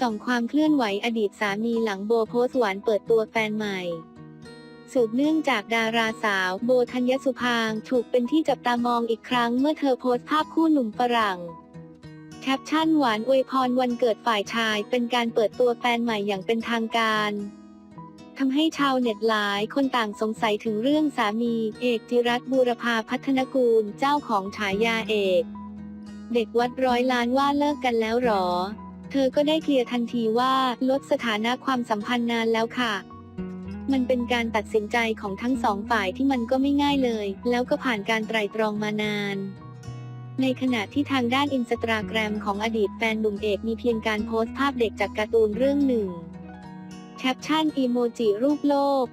ส่องความเคลื่อนไหวอดีตสามีหลังโบโพสหวานเปิดตัวแฟนใหม่ สืบเนื่องจากดาราสาว โบธัญญสุพางถูกเป็นที่จับตามองอีกครั้งเมื่อเธอโพสภาพคู่หนุ่มฝรั่ง แคปชั่นหวานอวยพรวันเกิดฝ่ายชายเป็นการเปิดตัวแฟนใหม่อย่างเป็นทางการทำให้ชาวเน็ตหลายคนต่างสงสัยถึงเรื่องสามี เอกจิรัตบูรพาพัฒนกูลเจ้าของฉายาเอก เด็กวัดร้อยล้านว่าเลิกกันแล้วหรอ เธอก็ได้เคลียร์ทันทีว่าลดสถานะความสัมพันธ์นานแล้วค่ะ มันเป็นการตัดสินใจของทั้งสองฝ่ายที่มันก็ไม่ง่ายเลย แล้วก็ผ่านการไตร่ตรองมานาน ในขณะที่ทางด้านอินสตาแกรมของอดีตแฟนหนุ่มเอกมีเพียงการโพสต์ภาพเด็กจากการ์ตูนเรื่องหนึ่ง แคปชั่นอีโมจิรูปโลก